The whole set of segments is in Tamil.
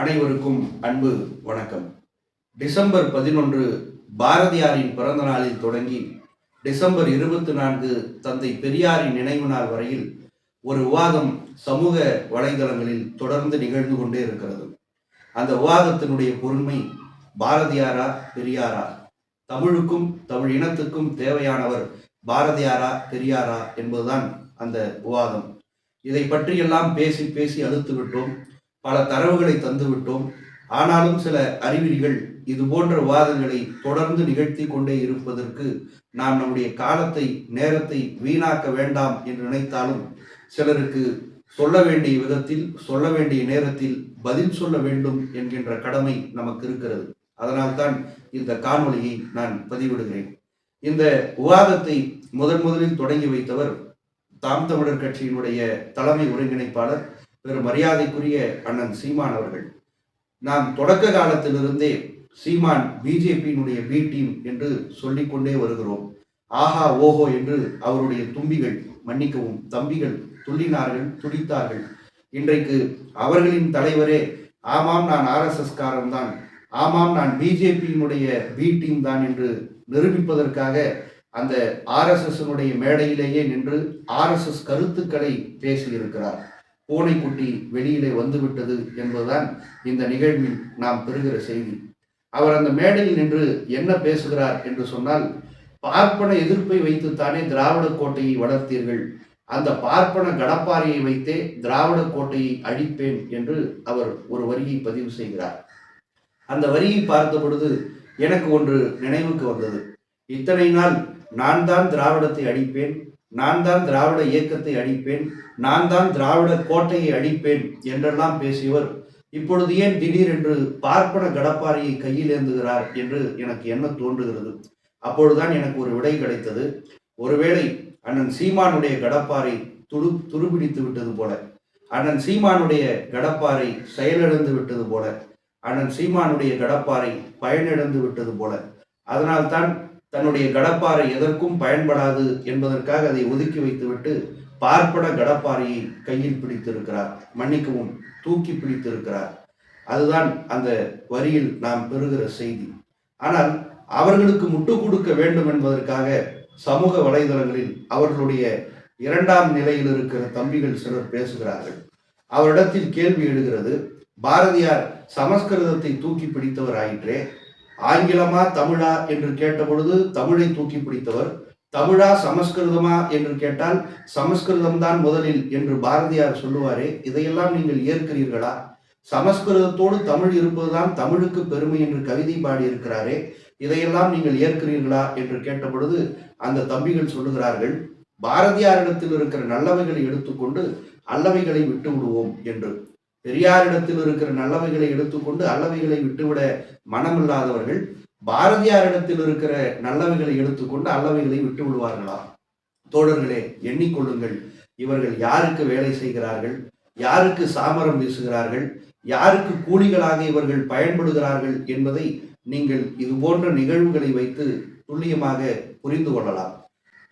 அனைவருக்கும் அன்பு வணக்கம். டிசம்பர் பதினொன்று பாரதியாரின் பிறந்த நாளில் தொடங்கி டிசம்பர் இருபத்தி நான்கு தந்தை பெரியாரின் நினைவு நாள் வரையில் ஒரு விவாதம் சமூக வலைதளங்களில் தொடர்ந்து நிகழ்ந்து கொண்டே இருக்கிறது. அந்த விவாதத்தினுடைய பொறுமை பாரதியாரா பெரியாரா? தமிழுக்கும் தமிழ் இனத்துக்கும் தேவையானவர் பாரதியாரா பெரியாரா என்பதுதான் அந்த விவாதம். இதை பற்றியெல்லாம் பேசி பேசி அழுத்து விட்டோம் பல தரவுகளை தந்துவிட்டோம். ஆனாலும் சில அறிவிலிகள் இது போன்ற வாதங்களை தொடர்ந்து நிகழ்த்தி கொண்டே இருப்பதற்கு நாம் நம்முடைய காலத்தை நேரத்தை வீணாக்க வேண்டாம் என்று நினைத்தாலும் சிலருக்கு சொல்ல வேண்டிய விதத்தில் சொல்ல வேண்டிய நேரத்தில் பதில் சொல்ல வேண்டும் என்கின்ற கடமை நமக்கு இருக்கிறது. அதனால்தான் இந்த காணொலியை நான் பதிவிடுகிறேன். இந்த விவாதத்தை முதன் முதலில் தொடங்கி வைத்தவர் தாம் தமிழர் கட்சியினுடைய தலைமை ஒருங்கிணைப்பாளர் பெரும் மரியாதைக்குரிய அண்ணன் சீமான் அவர்கள். நாம் தொடக்க காலத்திலிருந்தே சீமான் பிஜேபியினுடைய பி டீம் என்று சொல்லிக்கொண்டே வருகிறோம். ஆஹா ஓஹோ என்று அவருடைய தும்பிகள் மன்னிக்கவும் தம்பிகள் துள்ளினார்கள் துடித்தார்கள். இன்றைக்கு அவர்களின் தலைவரே ஆமாம் நான் ஆர்எஸ்எஸ் காரன் தான். ஆமாம் நான் பிஜேபியினுடைய பி டீம் தான் என்று நிரூபிப்பதற்காக அந்த ஆர்எஸ்எஸ்னுடைய மேடையிலேயே நின்று ஆர்எஸ்எஸ் கருத்துக்களை பேசியிருக்கிறார். பூனைக்குட்டி வெளியிலே வந்துவிட்டது என்பதுதான் இந்த நிகழ்வில் நாம் பெறுகிற செய்தி. அவர் அந்த மேடையில் நின்று என்ன பேசுகிறார் என்று சொன்னால் பார்ப்பன எதிர்ப்பை வைத்துத்தானே திராவிட கோட்டையை வளர்த்தீர்கள். அந்த பார்ப்பன கடப்பாறையை வைத்தே திராவிட கோட்டையை அழிப்பேன் என்று அவர் ஒரு வரியை பதிவு செய்கிறார். அந்த வரியை பார்த்த பொழுது எனக்கு ஒன்று நினைவுக்கு வந்தது. இத்தனை நாள் நான் தான் திராவிடத்தை அழிப்பேன் நான் தான் திராவிட இயக்கத்தை அழிப்பேன் நான் தான் திராவிட கோட்டையை அழிப்பேன் என்றெல்லாம் பேசியவர் இப்பொழுது ஏன் திடீரென்று பார்ப்பன கடப்பாறையை கையில் ஏந்துகிறார் என்று எனக்கு என்ன தோன்றுகிறது? அப்பொழுதுதான் எனக்கு ஒரு விடை கிடைத்தது. ஒருவேளை அண்ணன் சீமானுடைய கடப்பாறை துரு துருபிடித்து விட்டது போல அண்ணன் சீமானுடைய கடப்பாறை செயலிழந்து விட்டது போல அண்ணன் சீமானுடைய கடப்பாறை பயனிழந்து விட்டது போல அதனால்தான் தன்னுடைய கடப்பாறை எதற்கும் பயன்படாது என்பதற்காக அதை ஒதுக்கி வைத்துவிட்டு பார்ப்பட கடப்பாறையை கையில் பிடித்திருக்கிறார். மன்னிக்கவும் தூக்கி பிடித்திருக்கிறார். அதுதான் அந்த வரியில் நாம் பெறுகிற செய்தி. ஆனால் அவர்களுக்கு முட்டு கொடுக்க வேண்டும் என்பதற்காக சமூக வலைதளங்களில் அவர்களுடைய இரண்டாம் நிலையில் இருக்கிற தம்பிகள் சிலர் பேசுகிறார்கள். அவரிடத்தில் கேள்வி எழுகிறது பாரதியார் சமஸ்கிருதத்தை தூக்கி பிடித்தவர் ஆயிற்றே ஆங்கிலமா தமிழா என்று கேட்டபொழுது தமிழை தூக்கி பிடித்தவர். தமிழா சமஸ்கிருதமா என்று கேட்டால் சமஸ்கிருதம் தான் முதலில் என்று பாரதியார் சொல்லுவாரே இதையெல்லாம் நீங்கள் ஏற்கிறீர்களா? சமஸ்கிருதத்தோடு தமிழ் இருப்பதுதான் தமிழுக்கு பெருமை என்று கவிதை பாடி இருக்கிறாரே இதையெல்லாம் நீங்கள் ஏற்கிறீர்களா? என்று கேட்டபொழுது அந்த தம்பிகள் சொல்லுகிறார்கள் பாரதியாரிடத்தில் இருக்கிற நல்லவைகளை எடுத்துக்கொண்டு அல்லவைகளை விட்டு விடுவோம் என்று. பெரியாரிடத்தில் இருக்கிற நல்லவைகளை எடுத்துக்கொண்டு அல்லவைகளை விட்டுவிட மனமில்லாதவர்கள் பாரதியாரிடத்தில் இருக்கிற நல்லவைகளை எடுத்துக்கொண்டு அல்லவைகளை விட்டு விடுவார்களா? தோழர்களே எண்ணிக்கொள்ளுங்கள். இவர்கள் யாருக்கு வேலை செய்கிறார்கள்? யாருக்கு சாமரம் வீசுகிறார்கள்? யாருக்கு கூலிகளாக இவர்கள் பயன்படுகிறார்கள் என்பதை நீங்கள் இது போன்ற நிகழ்வுகளை வைத்து துல்லியமாக புரிந்து கொள்ளலாம்.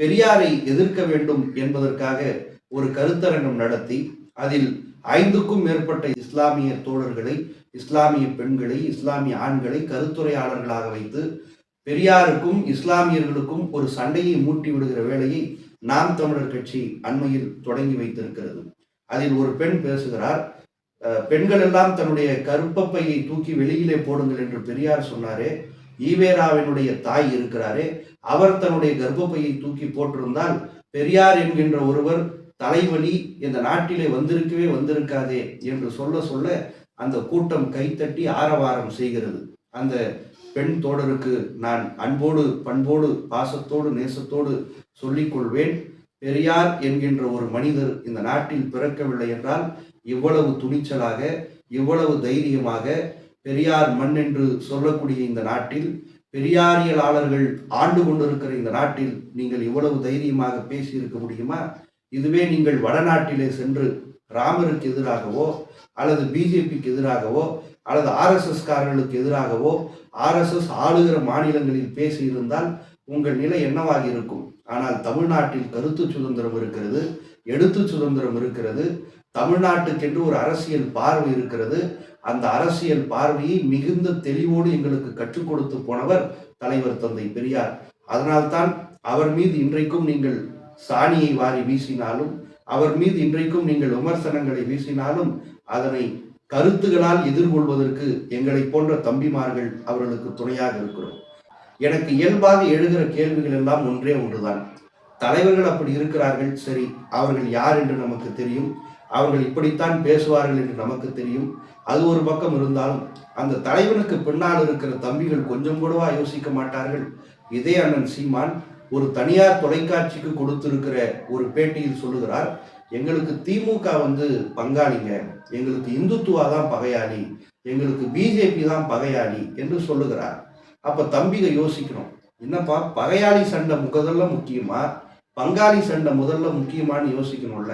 பெரியாரை எதிர்க்க வேண்டும் என்பதற்காக ஒரு கருத்தரங்கம் நடத்தி அதில் ஐந்துக்கும் மேற்பட்ட இஸ்லாமிய தோழர்களை இஸ்லாமிய பெண்களை இஸ்லாமிய ஆண்களை கருத்துரையாளர்களாக வைத்து பெரியாருக்கும் இஸ்லாமியர்களுக்கும் ஒரு சண்டையை மூட்டி விடுகிற வேலையை நாம் தமிழர் கட்சி அண்மையில் தொடங்கி வைத்திருக்கிறது. அதில் ஒரு பெண் பேசுகிறார் பெண்கள் எல்லாம் தன்னுடைய கருப்பப்பையை தூக்கி வெளியிலே போடுங்கள் என்று பெரியார் சொன்னாரே ஈவேராவினுடைய தாய் இருக்கிறாரே அவர் தன்னுடைய கர்ப்பப்பையை தூக்கி போட்டிருந்தால் பெரியார் என்கின்ற ஒருவர் தலைவலி இந்த நாட்டிலே வந்திருக்கவே வந்திருக்காதே என்று சொல்ல சொல்ல அந்த கூட்டம் கைத்தட்டி ஆரவாரம் செய்கிறது. அந்த பெண் தோழருக்கு நான் அன்போடு பண்போடு பாசத்தோடு நேசத்தோடு சொல்லிக்கொள்வேன். பெரியார் என்கின்ற ஒரு மனிதர் இந்த நாட்டில் பிறக்கவில்லை என்றால் இவ்வளவு துணிச்சலாக இவ்வளவு தைரியமாக பெரியார் மண் என்று சொல்லக்கூடிய இந்த நாட்டில் பெரியாரியலாளர்கள் ஆண்டு கொண்டிருக்கிற இந்த நாட்டில் நீங்கள் இவ்வளவு தைரியமாக பேசியிருக்க முடியுமா? இதுவே நீங்கள் வடநாட்டிலே சென்று ராமருக்கு எதிராகவோ அல்லது பிஜேபிக்கு எதிராகவோ அல்லது ஆர்எஸ்எஸ் காரர்களுக்கு எதிராகவோ ஆர்எஸ்எஸ் ஆளுகிற மாநிலங்களில் பேசியிருந்தால் உங்கள் நிலை என்னவாக இருக்கும்? ஆனால் தமிழ்நாட்டில் கருத்து சுதந்திரம் இருக்கிறது எழுத்து சுதந்திரம் இருக்கிறது தமிழ்நாட்டுக்கென்று ஒரு அரசியல் பார்வை இருக்கிறது அந்த அரசியல் பார்வையை மிகுந்த தெளிவோடு எங்களுக்கு கற்றுக் கொடுத்து போனவர் தலைவர் தந்தை பெரியார். அதனால்தான் அவர் மீது இன்றைக்கும் நீங்கள் சாணியை வாரி வீசினாலும் அவர் மீது இன்றைக்கும் நீங்கள் விமர்சனங்களை வீசினாலும் அதனை கருத்துகளால் எதிர்கொள்வதற்கு எங்களை போன்ற தம்பிமார்கள் அவர்களுக்கு துணையாக இருக்கிறோம். எனக்கு இயல்பாக எழுகிற கேள்விகள் எல்லாம் ஒன்றே ஒன்றுதான். தலைவர்கள் அப்படி இருக்கிறார்கள் சரி அவர்கள் யார் என்று நமக்கு தெரியும். அவர்கள் இப்படித்தான் பேசுவார்கள் என்று நமக்கு தெரியும். அது ஒரு பக்கம் இருந்தாலும் அந்த தலைவனுக்கு பின்னால் இருக்கிற தம்பிகள் கொஞ்சம் கூடவா யோசிக்க மாட்டார்கள்? இதே அண்ணன் சீமான் ஒரு தனியார் தொலைக்காட்சிக்கு கொடுத்திருக்கிற ஒரு பேட்டியில் சொல்லுகிறார் எங்களுக்கு திமுக வந்து பங்காளிங்க எங்களுக்கு இந்துத்துவா தான் பகையாளி எங்களுக்கு பிஜேபி தான் பகையாளி என்று சொல்லுகிறார். அப்ப தம்பிக யோசிக்கணும் என்னப்பா பகையாளி சண்டை முதல்ல முக்கியமா? பங்காளி சண்டை முதல்ல முக்கியமான்னு யோசிக்கணும்ல.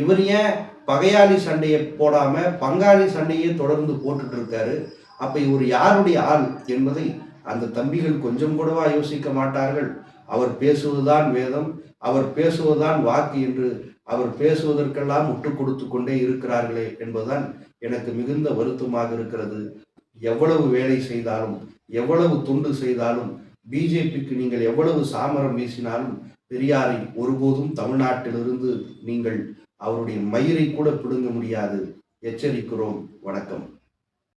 இவர் ஏன் பகையாளி சண்டையை போடாம பங்காளி சண்டையே தொடர்ந்து போட்டுட்டு இருக்காரு? அப்ப இவர் யாருடைய ஆள் என்பதை அந்த தம்பிகள் கொஞ்சம் கூடவா யோசிக்க மாட்டார்கள்? அவர் பேசுவதுதான் வேதம் அவர் பேசுவதுதான் வாக்கு என்று அவர் பேசுவதற்கெல்லாம் முட்டு கொடுத்து கொண்டே இருக்கிறார்களே என்பதுதான் எனக்கு மிகுந்த வருத்தமாக இருக்கிறது. எவ்வளவு வேலை செய்தாலும் எவ்வளவு துண்டு செய்தாலும் பிஜேபிக்கு நீங்கள் எவ்வளவு சாமரம் வீசினாலும் பெரியாரை ஒருபோதும் தமிழ்நாட்டிலிருந்து நீங்கள் அவருடைய மயிரை கூட பிடுங்க முடியாது. எச்சரிக்கிறோம். வணக்கம்.